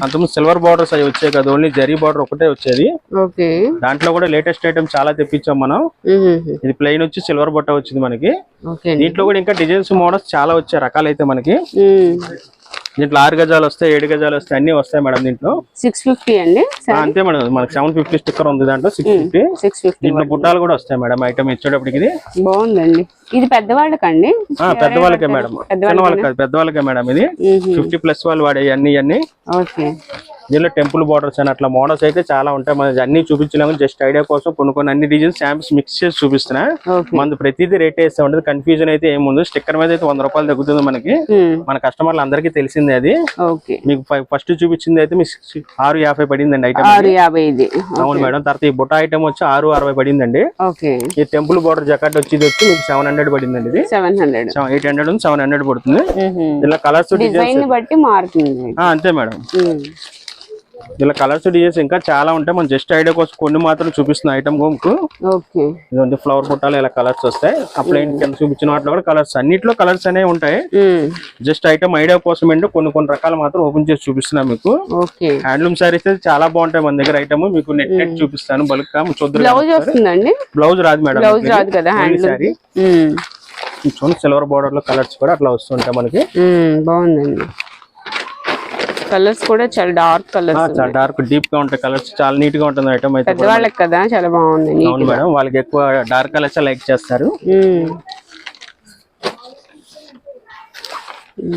S2: అంతకుముందు సిల్వర్ బార్డర్స్ అవి వచ్చాయి కదా ఓన్లీ జరీ బార్డర్ ఒకటే వచ్చేది.
S1: ఓకే.
S2: దాంట్లో కూడా లేటెస్ట్ ఐటమ్ చాలా తెప్పించాం మనం. ఇది ప్లెయిన్ వచ్చి సిల్వర్ బట్ట వచ్చింది మనకి. దీంట్లో కూడా ఇంకా డిజైన్స్ మోడల్స్ చాలా వచ్చాయి రకాలు అయితే మనకి. దీంట్లో ఆరు గజాలు వస్తాయి ఏడు గజాలు వస్తాయి అన్ని వస్తాయి మేడం దీంట్లో.
S1: సిక్స్ ఫిఫ్టీ అండి
S2: అంతే మేడం. మనకి సెవెన్ ఫిఫ్టీ స్టిక్కర్ ఉంది దాంట్లో సిక్స్ ఫిఫ్టీ.
S1: సిక్స్ ఫిఫ్టీ
S2: దీంట్లో బుట్టాలు కూడా వస్తాయి మేడం ఐటమ్ ఇచ్చేటప్పటికి ఇది.
S1: బాగుందండి. ఇది పెద్దవాళ్ళకండి.
S2: పెద్దవాళ్ళకే మేడం. చిన్న వాళ్ళకి కాదు పెద్దవాళ్ళకే మేడం ఇది. ఫిఫ్టీ ప్లస్ వాళ్ళు వాడే అన్ని అన్ని
S1: ఓకే.
S2: దీనిలో టెంపుల్ బార్డర్స్ అని అట్లా మోడల్స్ అయితే చాలా ఉంటాయి. మన అన్ని చూపించలేము. జస్ట్ ఐడియా కోసం కొన్ని కొన్ని అన్ని డిజైన్స్ శాంపిల్స్ మిక్స్ చేసి చూపిస్తున్నా. మన ప్రతిదీ రేట్ వేస్తే ఉంటుంది కన్ఫ్యూజన్ అయితే ఏముంది. స్టిక్కర్ మీద అయితే వంద రూపాయలు తగ్గుతుంది మనకి. మన కస్టమర్లు అందరికీ తెలిసిందే అది.
S1: ఓకే.
S2: మీకు ఫస్ట్ చూపించింది అయితే మీకు ఆరు యాభై పడిందండి ఐటమ్ అవును మేడం. తర్వాత ఈ బుట్ట ఐటమ్ వచ్చి ఆరు అరవై పడిందండి. ఈ టెంపుల్ బార్డర్ జకాట్ వచ్చి ఇది వచ్చి మీకు సెవెన్ హండ్రెడ్ పడిందండి ఇది.
S1: Seven hundred.
S2: Eight hundred seven hundred పడుతుంది. ఇలా కలర్స్
S1: డిజైన్ బట్టి మారుతుంది.
S2: అంతే మేడం. ఇలా కలర్స్ డిజైన్స్ ఇంకా చాలా ఉంటాయి. మనం జస్ట్ ఐడియా కోసం కొన్ని మాత్రం చూపిస్తున్న ఐటమ్
S1: ఓకే.
S2: ఇదంటే ఫ్లవర్ బుట్టాలు ఇలా కలర్స్ వస్తాయి. ఆ ప్లెయిన్ కింద చూపించిన వాటిలో కూడా కలర్స్ అన్నిట్లో కలర్స్ అనేవి ఉంటాయి. జస్ట్ ఐటమ్ ఐడియా కోసం ఏంటో కొన్ని కొన్ని రకాలు మాత్రం ఓపెన్ చేసి చూపిస్తున్నా మీకు. హ్యాండ్లూమ్ సారీస్ అయితే చాలా బాగుంటాయి మన దగ్గర ఐటమ్ మీకు నెట్ నెట్ చూపిస్తాను. బల్క్ చూద్దరు
S1: బ్లౌజ్ వస్తుందండి?
S2: బ్లౌజ్ రాదు మేడం
S1: బ్లౌజ్ రాదు కదా హ్యాండ్
S2: సారీ. చూడండి సిల్వర్ బార్డర్లో కలర్స్ కూడా అట్లా వస్తుంటాయి మనకి.
S1: బాగుందండి. కలర్స్ కూడా చాలా డార్క్ కలర్స్
S2: చాలా డార్క్ డీప్గా ఉంటాయి కలర్స్. చాలా నీట్గా ఉంటుంది ఐటమ్ అయితే.
S1: పెద్దవాళ్ళకి కదా చాలా బాగుంది
S2: అవును మేడం వాళ్ళకి ఎక్కువ డార్క్ కలర్స్ లైక్ చేస్తారు.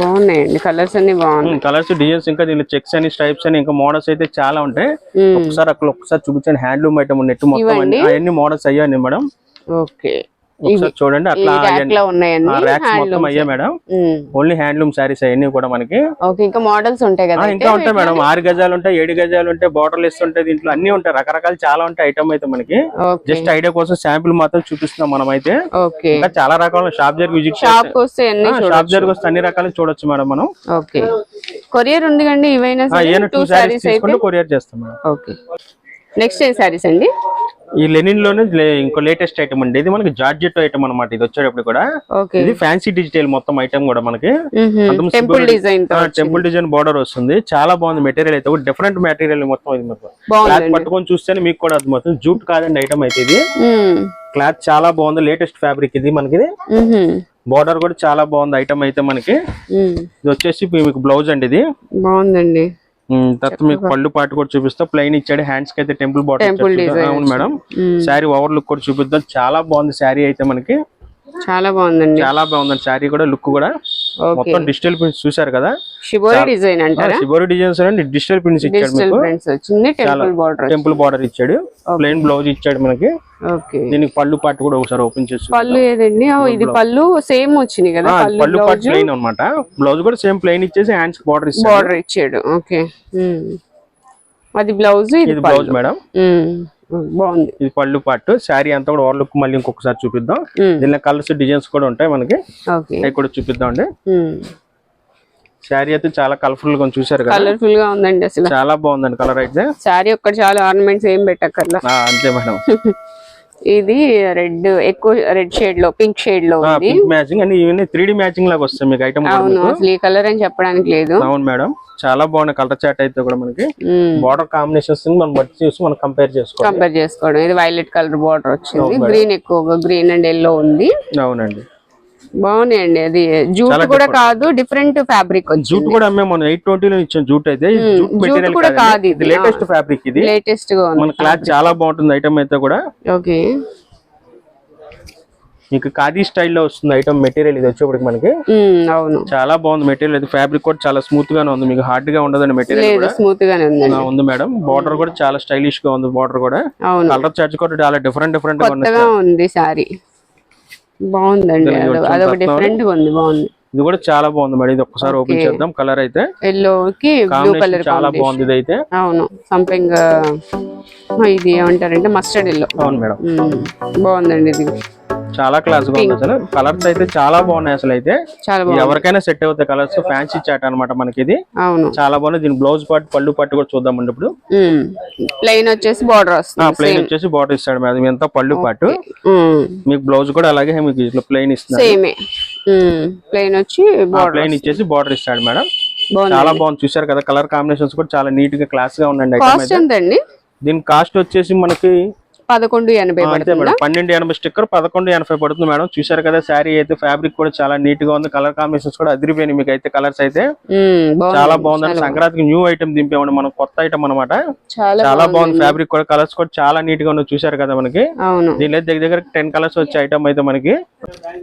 S1: బాగున్నాయండి కలర్స్ అన్ని బాగున్నాయి.
S2: కలర్స్ డిజైన్స్ ఇంకా దీనిలో చెక్స్ అని స్ట్రైప్స్ అని ఇంకా మోడల్స్ అయితే చాలా ఉంటాయి. ఒకసారి అక్కడ ఒకసారి చూపించండి హ్యాండ్లూమ్ ఐటమ్ నెట్ మొత్తం? అన్ని మోడల్స్ అయ్యాయి మేడం.
S1: ఓకే.
S2: చూడండి అట్లా మొత్తం అయ్యా మేడం. ఓన్లీ హ్యాండ్లూమ్ శారీస్ అవన్నీ కూడా మనకి.
S1: ఇంకా మోడల్స్ ఉంటాయి కదా
S2: ఇంకా ఉంటాయి మేడం. ఆరు గజాలు ఉంటాయి ఏడు గజాలు ఉంటాయి బార్డర్లు ఇస్తుంటాయి దీంట్లో అన్ని ఉంటాయి. రకరకాలు చాలా ఉంటాయి ఐటమ్ అయితే మనకి. జస్ట్ ఐడియా కోసం శాంపిల్ మాత్రం చూపిస్తున్నాం మనం అయితే ఇంకా చాలా రకాల షాప్ జరిగి విజిట్
S1: షాప్
S2: షాప్ జరిగి వస్తే అన్ని రకాలు చూడొచ్చు మేడం మనం.
S1: ఓకే. కొరియర్ ఉంది కండి ఇవైనా టూ సారీస్
S2: కొరియర్ చేస్తాం మేడం.
S1: ఓకే. నెక్స్ట్ ఏ సారీస్ అండి?
S2: ఈ లెనిన్లోనే లే- ఇంకో లేటెస్ట్ ఐటమ్ అండి. ఇది మనకి జార్జెట్ ఐటమ్ అన్నమాట. ఇది వచ్చేటప్పుడు కూడా. ఇది ఫ్యాన్సీ డిజిటల్ మొత్తం ఐటమ్ కూడా మనకి.
S1: Temple
S2: simple
S1: design
S2: temple design border వస్తుంది. చాలా బాగుంది మెటీరియల్ అయితే. డిఫరెంట్ మెటీరియల్ మొత్తం ఇది మొత్తం పట్టుకొని చూస్తేనే మీకు కూడా అర్థమవుతుంది జూట్ కాదండి ఐటమ్ అయితే ఇది. క్లాత్ చాలా బాగుంది. లేటెస్ట్ ఫ్యాబ్రిక్ ఇది మనకి. బార్డర్ కూడా చాలా బాగుంది ఐటమ్ అయితే మనకి. ఇది వచ్చేసి మీకు బ్లౌజ్ అండి ఇది.
S1: బాగుందండి.
S2: తర్వాత మీకు పళ్ళు పాటు కూడా చూపిస్తా. ప్లెయిన్ ఇచ్చాడు. హ్యాండ్స్కి అయితే టెంపుల్
S1: design
S2: అవును మేడం. శారీ ఓవర్ లుక్ కూడా చూపిద్దాం. చాలా బాగుంది శారీ అయితే మనకి.
S1: చాలా బాగుందండి.
S2: చాలా బాగుంది శారీ కూడా లుక్ కూడా. మొత్తం డిజిటల్ ప్రింట్స్ చూసారు కదా?
S1: షిబోరి డిజైన్ అంటారా?
S2: డిజైన్స్ డిజిటల్ ప్రింట్స్ ఇచ్చాడు
S1: డిజిటల్
S2: మీకు.
S1: టెంపుల్ బార్డర్
S2: టెంపుల్ బార్డర్ ఇచ్చాడు. ప్లెయిన్ బ్లౌజ్ ఇచ్చాడు మనకి.
S1: ఓకే
S2: దీనికి పళ్ళు పాటు కూడా ఒకసారి ఓపెన్ చేసి
S1: పళ్ళు ఏదండి? ఇది పళ్ళు సేమ్ వచ్చింది కదా పళ్ళు
S2: పాటు ప్లెయిన్ అన్నమాట. బ్లౌజ్ కూడా సేమ్ ప్లెయిన్ ఇచ్చేసి హ్యాండ్స్ బార్డర్ ఇస్తాడు.
S1: బార్డర్ ఇచ్చాడు ఓకే. అది బ్లౌజ్ ఇది
S2: బ్లౌజ్ మేడం
S1: బాగుంది.
S2: ఇది పళ్ళు పాటు శారీ అంతా కూడా ఓవర్ లుక్ మళ్ళీ ఇంకొకసారి చూపిద్దాం. దీనిలో కలర్స్ డిజైన్స్ కూడా ఉంటాయి మనకి. అవి కూడా చూపిద్దాం అండి. శారీ అయితే చాలా కలర్ఫుల్గా చూసారు కదా?
S1: కలర్ఫుల్గా ఉందండి అసలు.
S2: చాలా బాగుందండి కలర్ అయితే.
S1: శారీ ఒక్కటి చాలా ఆర్నమెంట్స్ ఏం పెట్టక్కర్లా.
S2: అంతే మేడం. <laughs>
S1: ఇది రెడ్ ఎక్కువ రెడ్ షేడ్లో పింక్ షేడ్లో ఉంది.
S2: మ్యాచింగ్ ఇవన్నీ త్రీ మ్యాచింగ్ లాగా వస్తాయి మీకు ఐటమ్
S1: అవును అసలు ఈ కలర్ అని చెప్పడానికి లేదు.
S2: అవును మేడం చాలా బాగుంది కలర్ చాట్ అయితే కూడా మనకి. బార్డర్ కాంబినేషన్స్ మనం బట్టి చూసి మనం కంపేర్ చేసుకోవాలి.
S1: కంపేర్ చేసుకోవడం. ఇది వైలెట్ కలర్ బార్డర్ వచ్చింది. గ్రీన్ ఎక్కువగా గ్రీన్ అండ్ ఎల్లో ఉంది.
S2: అవునండి.
S1: బాగున్నాయండి. అది జూట్ కూడా కాదు డిఫరెంట్ ఫ్యాబ్రిక్
S2: జూట్ కూడా మేము మనం ఎయిట్ ట్వంటీ లో ఇచ్చాం జూట్ అయితే. ఇది జూట్ మెటీరియల్
S1: కూడా కాదు ఇది.
S2: ఇది. లేటెస్ట్ ఫ్యాబ్రిక్ ఇది.
S1: లేటెస్ట్గా
S2: మన క్లాత్ చాలా బాగుంటుంది ఐటమ్ అయితే కూడా.
S1: ఓకే.
S2: మీకు ఖాదీ స్టైల్లో వస్తుంది ఐటమ్ మెటీరియల్ ఇది వచ్చేప్పటికి మనకి.
S1: అవును.
S2: చాలా బాగుంది మెటీరియల్ అయితే. ఫ్యాబ్రిక్ కూడా చాలా స్మూత్ గానే ఉంది. మీకు హార్డ్గా ఉండదండి మెటీరియల్
S1: స్మూత్ గానే
S2: ఉంది మేడం. బార్డర్ కూడా చాలా స్టైలిష్గా ఉంది బార్డర్ కూడా. కలర్ చార్జ్ కూడా చాలా డిఫరెంట్ డిఫరెంట్గా ఉంది
S1: సారీ. బాగుందండి అది- అదొక డిఫరెంట్గా ఉంది బాగుంది.
S2: ఇది కూడా చాలా బాగుంది మేడం ఇది ఒక్కసారి ఓపెన్ చేద్దాం కలర్ అయితే.
S1: ఎల్లో కి బ్లూ కలర్
S2: చాలా బాగుంది ఇది అయితే.
S1: అవును సంథింగ్ ఇది ఏమంటారంటే మస్టర్డ్ ఎల్లో
S2: అవును మేడం.
S1: బాగుందండి ఇది.
S2: చాలా క్లాస్గా ఉంది అసలు. కలర్స్ అయితే చాలా బాగున్నాయి అసలు అయితే. ఎవరికైనా సెట్ అవుతాయి కలర్స్ ఫ్యాన్సీ చాట్ అన్నమాట మనకి ఇది. చాలా బాగుంది దీని బ్లౌజ్ పార్ట్ పళ్ళు పట్టు కూడా చూద్దామండి ఇప్పుడు.
S1: ప్లెయిన్ వచ్చేసి బార్డర్ వస్తుంది.
S2: ప్లెయిన్ వచ్చేసి బార్డర్ ఇస్తాడు మేడం ఎంత పళ్ళు పాటు మీకు బ్లౌజ్ కూడా అలాగే మీకు ఇట్లా ప్లెయిన్
S1: సేమే ప్లెయిన్ వచ్చి
S2: ప్లెయిన్ ఇచ్చేసి బార్డర్ ఇస్తాడు మేడం చాలా బాగుంది. చూసారు కదా కలర్ కాంబినేషన్స్ కూడా చాలా నీట్గా క్లాస్గా ఉండండి
S1: అండి
S2: దీని కాస్ట్ వచ్చేసి మనకి
S1: పదకొండు ఎనభై
S2: పన్నెండు ఎనభై స్టిక్కర్ పదకొండు ఎనభై పడుతుంది మేడం. చూసారు కదా శారీ అయితే ఫ్యాబ్రిక్ కూడా చాలా నీట్గా ఉంది. కలర్ కాంబినేషన్స్ కూడా అదిరిపోయినాయి మీకు అయితే కలర్స్ అయితే.
S1: బాగుంది.
S2: చాలా బాగుందండి. సంక్రాంతికి న్యూ ఐటమ్ దింపామండి మనం కొత్త ఐటమ్ అన్నమాట.
S1: చాలా
S2: బాగుంది. ఫ్యాబ్రిక్ కూడా కలర్స్ కూడా చాలా నీట్గా ఉన్నాయి. చూసారు కదా మనకి. దీనిలో దగ్గర దగ్గర టెన్ కలర్స్ వచ్చే ఐటమ్ అయితే మనకి.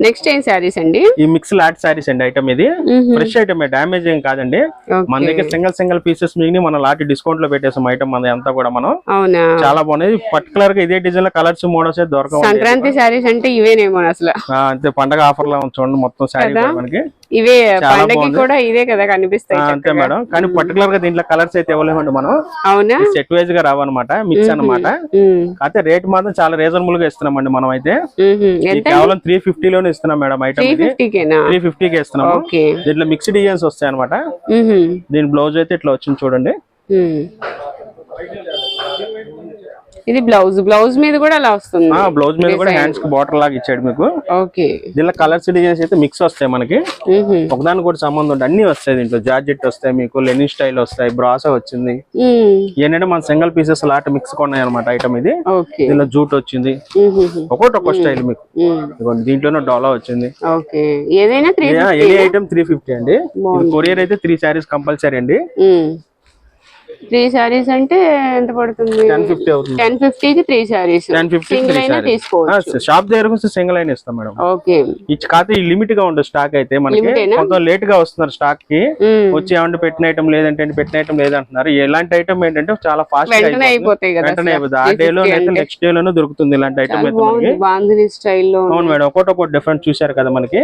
S1: నెక్స్ట్ ఏం శారీస్ అండి?
S2: ఈ మిక్స్ లాట్ శారీస్ అండి ఐటమ్ ఇది. ఫ్రెష్ ఐటమ్ డ్యామేజ్ ఏం కాదండి. మన దగ్గర సింగల్ సింగల్ పీసెస్ మిగిలి మన లాటి డిస్కౌంట్లో పెట్టేసాం ఐటమ్ మన అంతా కూడా మనం. చాలా బాగున్నాయి. పర్టికులర్గా ఇదే డిజైన్లో కలర్స్ మోడల్స్ అయితే దొరకవు
S1: సంక్రాంతి శారీస్ అంటే ఇవేనేమో అసలు.
S2: అంతే పండగ ఆఫర్లో చూడండి మొత్తం శారీ మనకి.
S1: ఇవే పండగకి కూడా ఇదే కదా కనిపిస్తాయి
S2: అంతే మేడం. కానీ పర్టికులర్గా దీంట్లో కలర్స్ అయితే ఇవ్వలేమండి మనం.
S1: అవునా?
S2: సెట్ వైజ్గా రావన్నమాట మిక్స్ అన్నమాట.
S1: ఉమ్,
S2: కాకపోతే రేట్ మాత్రం చాలా రీజనబుల్గా ఇస్తున్నామండి మనం అయితే. ఇది కేవలం త్రీ ఫిఫ్టీ లోనే ఇస్తున్నాం మేడం ఐటమ్
S1: త్రీ
S2: ఇది ఫిఫ్టీ కి ఇస్తున్నాము. దీంట్లో మిక్స్డ్ డిజైన్స్ వస్తాయి అనమాట. దీని బ్లౌజ్ అయితే ఇట్లా వచ్చింది చూడండి.
S1: ఇది బ్లౌజ్. బ్లౌజ్ మీద కూడా అలా వస్తుంది.
S2: బ్లౌజ్ మీద కూడా హ్యాండ్స్కి బార్డర్ లాగా ఇచ్చాడు మీకు.
S1: ఓకే.
S2: దీనిలో కలర్స్ డిజైన్స్ అయితే మిక్స్ వస్తాయి మనకి. ఒకదానికి కూడా సంబంధం ఉంటుంది అన్ని వస్తాయి దీంట్లో. జార్జెట్ వస్తాయి మీకు లెనిన్ స్టైల్ వస్తాయి బ్రాసా వచ్చింది. ఏంటంటే మన సింగిల్ పీసెస్ లాట్ మిక్స్ కొన్నాయి అనమాట ఐటమ్ ఇది. దీనిలో జూట్ వచ్చింది. ఒక్కొక్కటి ఒక్కో స్టైల్ మీకు. దీంట్లోనే డాలా వచ్చింది.
S1: ఏదైనా
S2: ఐటమ్ త్రీ ఫిఫ్టీ అండి. కొరియర్ అయితే త్రీ శారీస్ కంపల్సరీ అండి.
S1: త్రీ శారీస్ అంటే ఎంత పడుతుంది?
S2: టెన్ ఫిఫ్టీ అవుతుంది.
S1: టెన్ ఫిఫ్టీకి three saris.
S2: Ten fifty
S1: single అయినా తీసుకోవచ్చు.
S2: షాప్ దగ్గరకు వస్తే సింగిల్ అయినా ఇస్తాం మేడం.
S1: ఓకే.
S2: కాకపోతే ఈ లిమిట్గా ఉంటుంది స్టాక్ అయితే మనకి. కొంత లేట్గా వస్తున్నారు
S1: స్టాక్కి.
S2: వచ్చి ఏమంటే పెట్టిన ఐటమ్ లేదంటే పెట్టిన ఐటమ్ లేదంటున్నారు. ఎలాంటి ఐటమ్ ఏంటంటే చాలా ఫాస్ట్
S1: వెంటనే అయిపోతాయి కదా
S2: వెంటనే అయిపోతుంది. ఆ డే లో నెక్స్ట్ డే లోనే దొరుకుతుంది ఇలాంటి ఐటమ్ అయితే మనకి.
S1: స్టైల్లో
S2: అవును మేడం. ఒకటి ఒకటి డిఫరెంట్ చూశారు కదా మనకి.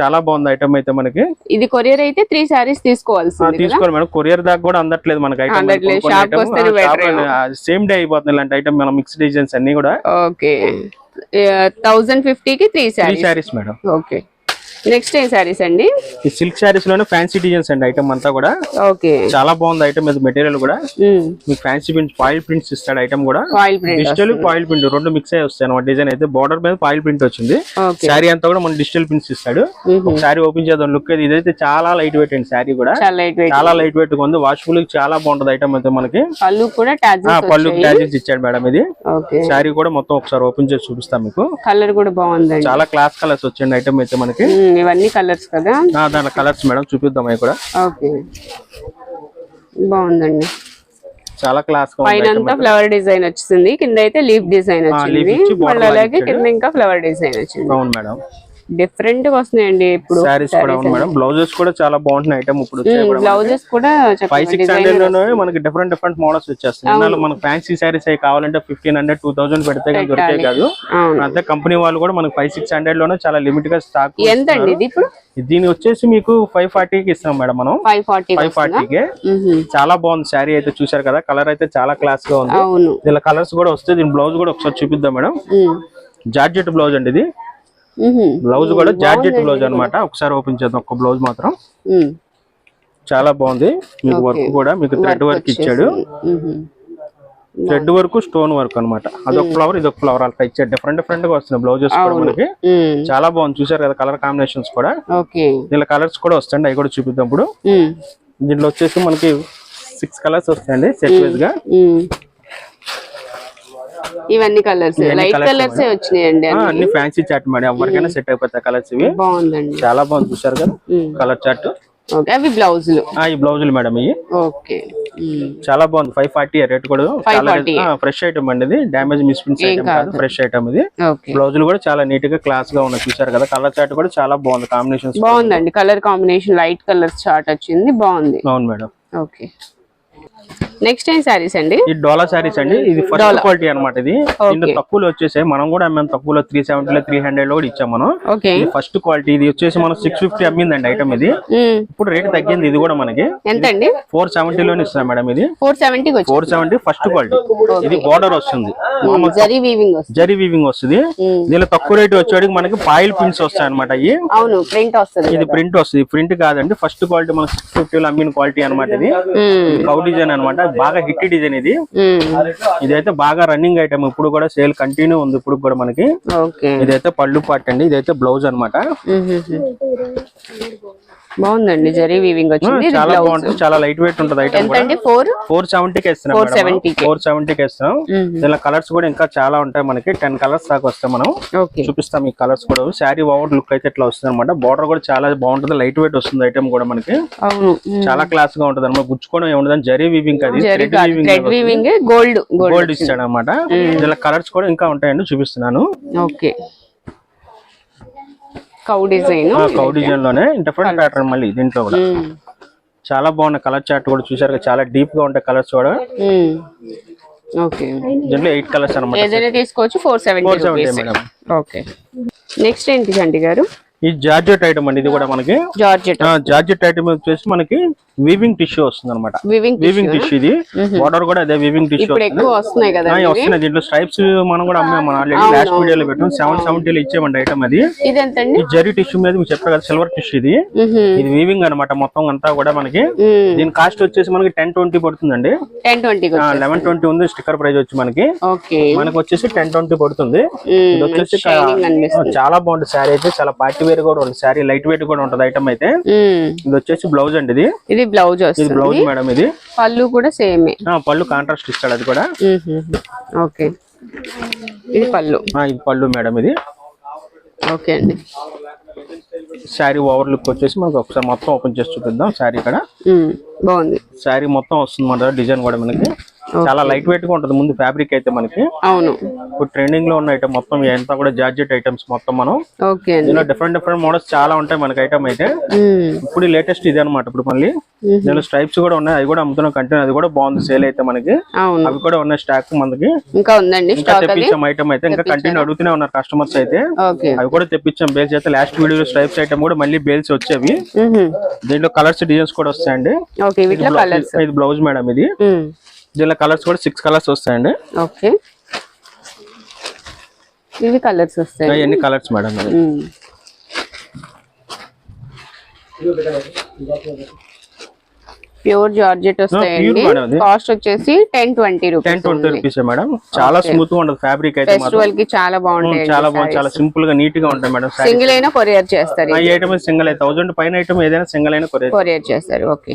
S2: చాలా బాగుంది ఐటమ్ అయితే మనకి.
S1: ఇది కొరియర్ అయితే త్రీ శారీస్ తీసుకోవాల్సింది కదా?
S2: తీసుకోండి మేడం. కొరియర్ దాకా కూడా అందట్లేదు మనకి
S1: కి
S2: సేమ్ డే అయిపోతుంది ఇలాంటి ఐటమ్ మన మిక్స్ డిజైన్స్ అన్ని కూడా.
S1: ఓకే థౌజండ్ ఫిఫ్టీకి three
S2: three
S1: saris
S2: madam
S1: okay next ఏం శారీస్ అండి?
S2: ఈ సిల్క్ శారీస్లోనే ఫ్యాన్సీ డిజైన్స్ అండి ఐటమ్ అంతా కూడా.
S1: ఓకే.
S2: చాలా బాగుంది ఐటమ్ మెటీరియల్ కూడా. మీకు ఫ్యాన్సీ ప్రింట్స్ పాయిల్ ప్రింట్స్ ఇస్తాడు ఐటమ్ కూడా.
S1: ప్రింట్
S2: డిజిటల్ పాయిల్ ప్రింట్ రెండు మిక్స్ అయ్యి వస్తాయి అనమాట డిజైన్ అయితే బార్డర్ మీద పాయిల్ ప్రింట్ వచ్చింది. శారీ అంతా కూడా మన డిజిటల్ ప్రింట్స్ ఇస్తాడు. శారీ ఓపెన్ చేద్దాం లుక్ అది ఇదైతే చాలా లైట్ వెయిట్ అండి శారీ కూడా.
S1: చాలా లైట్ వెయిట్
S2: వెయిట్ ఉంది. వాష్ఫుల్ చాలా బాగుంటది ఐటమ్ అయితే మనకి.
S1: పళ్ళు కూడా
S2: పళ్ళు గ్యాజెట్స్ ఇచ్చాడు మేడం ఇది. శారీ కూడా మొత్తం ఒకసారి ఓపెన్ చేసి చూపిస్తాం మీకు.
S1: కలర్ కూడా బాగుందండి.
S2: చాలా క్లాస్ కలర్స్ వచ్చండి ఐటమ్ అయితే మనకి.
S1: ఇవన్నీ కలర్స్ కదా?
S2: దాంట్లో కలర్స్ మేడం చూపిద్దాం అవి కూడా.
S1: ఓకే. బాగుందండి.
S2: చాలా క్లాస్గా
S1: పైన అంతా ఫ్లవర్ డిజైన్ వచ్చింది కింద అయితే లీఫ్ డిజైన్ వచ్చింది. అలాగే కింద ఇంకా ఫ్లవర్ డిజైన్ వచ్చింది.
S2: అవును మేడం.
S1: డిఫరెంట్గా వస్తున్నాయండి ఇప్పుడు
S2: శారీస్ కూడా అవును మేడం. బ్లౌజెస్ కూడా చాలా బాగుంటున్నాయి ఐటమ్ ఇప్పుడు
S1: బ్లౌజెస్ కూడా
S2: ఫైవ్ సిక్స్ హండ్రెడ్లోనే మనకి డిఫరెంట్ డిఫరెంట్ మోడల్స్ వచ్చేస్తాయి మనకి ఫ్యాన్సీ శారీస్ అవి కావాలంటే ఫిఫ్టీన్ హండ్రెడ్ టూ థౌసండ్ పెడితే దొరికే కాదు. అదే కంపెనీ వాళ్ళు కూడా మనకి ఫైవ్ సిక్స్ హండ్రెడ్లోనే చాలా లిమిట్గా స్టాక్
S1: ఎంత ఇప్పుడు?
S2: దీని వచ్చేసి మీకు ఫైవ్ ఫార్టీకి ఇస్తాం మేడం మనం.
S1: ఫైవ్ ఫార్టీ
S2: ఫైవ్ ఫార్టీకి చాలా బాగుంది శారీ అయితే చూశారు కదా. కలర్ అయితే చాలా క్లాస్గా ఉంది. దీనిలో కలర్స్ కూడా వస్తాయి దీని బ్లౌజ్ కూడా ఒకసారి చూపిద్దాం మేడం. జార్జెట్ బ్లౌజ్ అండి ఇది. బ్లౌజ్ కూడా జార్జెట్ బ్లౌజ్ అన్నమాట. ఒకసారి ఓపెన్ చేద్దాం. ఒక బ్లౌజ్ మాత్రం. చాలా బాగుంది. మీకు వర్క్ కూడా మీకు థ్రెడ్ వర్క్ ఇచ్చాడు. థ్రెడ్ వర్క్ స్టోన్ వర్క్ అన్నమాట. అదొక ఫ్లవర్ ఇదొక ఫ్లవర్ అట్లా ఇచ్చాడు డిఫరెంట్ డిఫరెంట్గా వస్తున్నాయి బ్లౌజెస్ కూడా మనకి. చాలా బాగుంది. చూసారు కదా కలర్ కాంబినేషన్స్ కూడా. దీనిలో కలర్స్ కూడా వస్తాయండి. అవి కూడా చూపిద్దాం ఇప్పుడు. దీంట్లో వచ్చేసి మనకి సిక్స్ కలర్స్ వస్తాయండి సెట్
S1: వైజ్గా. ఇవన్నీ కలర్స్ లైట్ కలర్స్ వచ్చినాయండి
S2: అన్ని ఫ్యాన్సీ చాట్ మేడం. ఎవరికైనా సెట్ అయిపోతాయి కలర్స్ ఇవి.
S1: బాగుందండి.
S2: చాలా బాగుంది చూసారు కదా? కలర్ చార్ట్
S1: ఓకే అవి బ్లౌజులు.
S2: ఈ బ్లౌజులు మేడం ఇవి.
S1: ఓకే.
S2: చాలా బాగుంది. ఫైవ్ ఫార్టీ రేట్ కూడా. ఫ్రెష్ ఐటమ్ అండి ఇది. డామేజ్ మిస్ ఫ్రెష్ ఐటమ్ ఇది. బ్లౌజులు కూడా చాలా నీట్గా క్లాస్గా ఉన్నాయి. చూసారు కదా? కలర్ చార్ట్ కూడా చాలా బాగుంది. కాంబినేషన్స్
S1: బాగుందండి. Colour combination light colour chart వచ్చింది. బాగుంది.
S2: అవును మేడం.
S1: ఓకే. నెక్స్ట్ ఏం శారీస్ అండి?
S2: ఈ డోలా శారీస్ అండి. ఇది ఫస్ట్ క్వాలిటీ అన్నమాట ఇది. తక్కువలో వచ్చేసాయి. మనం కూడా అమ్మాం తక్కువలో త్రీ సెవెంటీలో త్రీ హండ్రెడ్లో కూడా ఇచ్చాం మనం.
S1: ఓకే
S2: ఇది ఫస్ట్ క్వాలిటీ ఇది వచ్చేసి మనం సిక్స్ ఫిఫ్టీ అమ్మిందండి ఐటమ్ ఇది.
S1: ఉమ్.
S2: ఇప్పుడు రేట్ తగ్గింది ఇది కూడా మనకి.
S1: ఎంత అండి
S2: ఫోర్ సెవెంటీలోనే ఇస్తున్నాం మేడం ఇది.
S1: ఫోర్ వచ్చింది.
S2: ఫోర్ సెవెంటీ ఫస్ట్ క్వాలిటీ ఇది బార్డర్ వస్తుంది.
S1: జరీ వీవింగ్ వస్తుంది.
S2: జరీ వీవింగ్ వస్తుంది.
S1: ఉమ్.
S2: దీనిలో తక్కువ రేట్ వచ్చేటికి మనకి పాయిల్ ప్రింట్స్ వస్తాయి అనమాట అవి
S1: అవును ప్రింట్ వస్తుంది
S2: ఇది ప్రింట్ వస్తుంది. ప్రింట్ కాదండి. ఫస్ట్ క్వాలిటీ మన సిక్స్ ఫిఫ్టీలో అమ్మిన క్వాలిటీ అనమాట ఇది. కౌ డిజైన్ అనమాట. బాగా హిట్ డిజైన్ ఇది. ఇదైతే బాగా రన్నింగ్ ఐటమ్. ఇప్పుడు కూడా సేల్ కంటిన్యూ ఉంది. ఇప్పుడు కూడా మనకి. ఇదైతే పళ్ళు పాట్ అండి. ఇదైతే బ్లౌజ్ అన్నమాట
S1: బాగుందండి జరీ వీవింగ్ వచ్చింది
S2: చాలా బాగుంటుంది చాలా లైట్ వెయిట్ ఉంటుంది ఐటమ్ కూడా.
S1: ఫోర్
S2: ఫోర్ సెవెంటీకి ఇస్తున్నాం
S1: 470 కి.
S2: ఫోర్ సెవెంటీకి ఇస్తున్నాం దీనిలో కలర్స్ కూడా ఇంకా చాలా ఉంటాయి మనకి. టెన్ కలర్స్ దాకా వస్తాయి మనం.
S1: ఓకే.
S2: చూపిస్తాం ఈ కలర్స్ కూడా. శారీ ఓవర్ లుక్ అయితే ఇట్లా వస్తుంది అనమాట బార్డర్ కూడా చాలా బాగుంటుంది లైట్ వెయిట్ వస్తుంది ఐటమ్ కూడా మనకి. చాలా క్లాస్గా ఉంటుంది అనమాట గుచ్చుకోవడం ఏముండదు జరీ వీవింగ్ అది
S1: గోల్డ్ గోల్డ్
S2: ఇచ్చాడు అనమాట దీనిలో కలర్స్ కూడా ఇంకా ఉంటాయండి చూపిస్తున్నాను.
S1: ఓకే. కౌ డిజైన్
S2: కౌ డిజైన్లోనే డిఫరెంట్ ప్యాటర్న్ మళ్ళీ దీంట్లో కూడా. చాలా బాగున్న కలర్ చార్ట్ కూడా చూసారు చాలా డీప్గా ఉంటాయి కలర్స్ కూడా.
S1: ఓకే
S2: దీంట్లో ఎయిట్ కలర్స్ అనమాట
S1: ఏదైనా తీసుకోవచ్చు ఫోర్ సెవెంటీ ఓకే నెక్స్ట్ ఏంటి చంటి గారు?
S2: ఈ జార్జెట్ ఐటమ్ అండి ఇది కూడా మనకి.
S1: జార్జెట్.
S2: జార్జెట్ ఐటమ్ వచ్చేసి మనకి వీవింగ్ టిష్యూ వస్తుంది అనమాట
S1: వివింగ్
S2: టిష్యూ ఇది. బార్డర్ కూడా అదే వీవింగ్ టిష్యూ
S1: వస్తున్నాయి
S2: దీంట్లో స్ట్రైప్స్ మనం కూడా అమ్మాం. మనం ఆల్రెడీ లాస్ట్ వీడియోలో పెట్టాం. సెవెన్ సెవెంటీలో ఇచ్చామండి ఐటమ్ అది. ఈ జరీ టిష్యూ మీద మీకు చెప్పారు కదా సిల్వర్ టిష్యూ ఇది. ఇది వీవింగ్ అన్నమాట మొత్తం అంతా కూడా మనకి. దీని కాస్ట్ వచ్చేసి మనకి టెన్ ట్వంటీ పడుతుందండి.
S1: టెన్ ట్వంటీ
S2: లెవెన్ ట్వంటీ ఉంది స్టిక్కర్ ప్రైస్ వచ్చి మనకి. మనకి వచ్చేసి టెన్ ట్వంటీ పడుతుంది. ఇది వచ్చేసి చాలా బాగుంటుంది శారీ అయితే చాలా పార్టీ వేర్ కూడా ఉంటుంది శారీ లైట్ వెయిట్ కూడా ఉంటుంది ఐటమ్ అయితే. ఇది వచ్చేసి బ్లౌజ్ అండి ఇది.
S1: ఇది బ్లౌజ్
S2: ఇది బ్లౌజ్ మేడం ఇది.
S1: పళ్ళు కూడా సేమే.
S2: ఆ, పళ్ళు కాంట్రాస్ట్ ఇస్తాడు అది కూడా.
S1: ఓకే. ఇది పళ్ళు.
S2: ఇది పళ్ళు మేడం ఇది.
S1: ఓకే అండి.
S2: శారీ ఓవర్ లుక్ వచ్చేసి మనకి ఒకసారి మొత్తం ఓపెన్ చేసి చూపిద్దాం శారీ ఇక్కడ.
S1: బాగుంది.
S2: శారీ మొత్తం వస్తుంది మన డిజైన్ కూడా మనకి. చాలా లైట్ వెయిట్గా ఉంటుంది. ముందు ఫ్యాబ్రిక్ అయితే మనకి.
S1: అవును.
S2: ఇప్పుడు ట్రెండింగ్లో ఉన్న ఐటమ్ మొత్తం ఎంత కూడా జార్జెట్ ఐటమ్స్ మొత్తం మనం దీనిలో డిఫరెంట్ డిఫరెంట్ మోడల్స్ చాలా ఉంటాయి మనకి ఐటమ్ అయితే. ఇప్పుడు లేటెస్ట్ ఇది అనమాట ఇప్పుడు మళ్ళీ దీనిలో స్ట్రైప్స్ కూడా ఉన్నాయి. అవి కూడా అమ్ముతున్నాం కంటిన్యూ అది కూడా బాగుంది. సేల్ అయితే మనకి.
S1: అవును.
S2: అవి కూడా ఉన్నాయి స్టాక్ మనకి.
S1: ఇంకా ఉందండి
S2: ఇంకా
S1: స్టాక్ అది
S2: తెప్పించాం ఐటమ్ అయితే. ఇంకా కంటిన్యూ అడుగుతూనే ఉన్నారు కస్టమర్స్ అయితే.
S1: ఓకే.
S2: అవి కూడా తెప్పించాం. బేల్స్ అయితే లాస్ట్ వీడియో స్ట్రైప్స్ ఐటమ్ కూడా మళ్ళీ బేల్స్ వచ్చేవి. దీంట్లో కలర్స్ డిజైన్స్ కూడా వస్తాయండి.
S1: ఓకే వీటిలో కలర్స్
S2: ఇది బ్లౌజ్ మేడం ఇది. దీనిలో కలర్స్ కూడా సిక్స్ కలర్స్ వస్తాయండి.
S1: ఓకే. ఇవి కలర్స్ వస్తాయి.
S2: ఎన్ని కలర్స్ మేడం.
S1: ప్యూర్ జార్జెట్ వస్తాయండి. కాస్ట్ వచ్చేసి ten twenty
S2: ten
S1: rupees
S2: twenty rupees madam చాలా స్మూత్గా ఉంటుంది ఫ్యాబ్రిక్ అయితే
S1: ఫెస్టివల్కి చాలా బాగుంటాయి
S2: చాలా బాగుంది చాలా సింపుల్గా నీట్గా ఉంటాయి మేడం
S1: సింగిల్ అయినా కొరియర్ చేస్తారు
S2: ఐటమ్ సింగిల్ థౌసండ్ పైన ఐటమ్ ఏదైనా సింగిల్ అయినా కొరియర్
S1: కొరియర్ చేస్తారు ఓకే